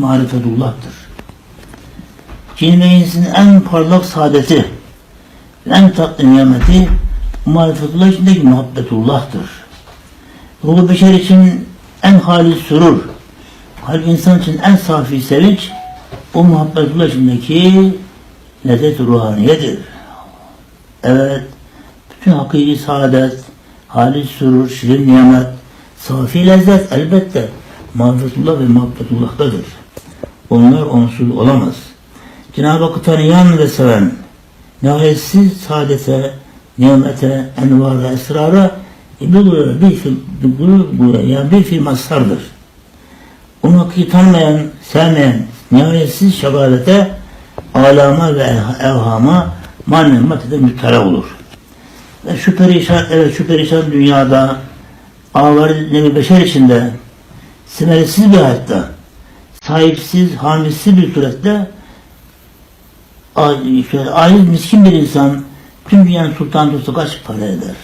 marifetullah'tır. Cin ve insin en parlak saadeti, en tatlı nimeti marifetullah içindeki muhabbetullah'tır. Ruhu beşer için en halis sürur, kalp insan için en safi sevinç, o muhabbetullah içindeki lezzet ruhaniyedir. Evet, bütün hakiki saadet, halis sürur, şirin nimet, safi lezzet elbette marifetullah ve muhabbetullah'tadır. Onlar onsuz olamaz. Cenab-ı Hakk'ı tanıyan ve seven, nihayetsiz saadete, nimete, envara, esrara yani bir fil mazhardır. Onu hakiki tanımayan, sevmeyen, nihayetsiz şegalete, alama ve evhama manen maddede müptela olur. Ve şu perişan, evet şu perişan dünyada ağları nevi beşer içinde simeresiz bir hayatta sahipsiz, hamisiz bir surette aciz miskin bir insan tüm dünyanın sultan tutsa kaç para eder?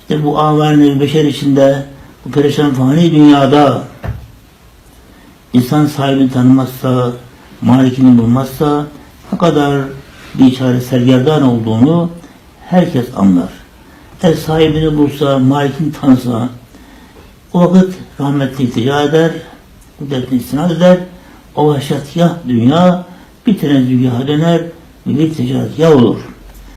İşte bu ağlar nevi beşer içinde bu perişan fani dünyada insan sahibini tanımazsa, malikini bulmazsa ne kadar bir çare sergerdan olduğunu herkes anlar. Eğer sahibini bulsa, malikini tanısa, o vakit rahmetli iltica eder, kudretini istinad eder, o vahşetgah dünya bir tenezzülgaha döner, bir ticaretgah olur.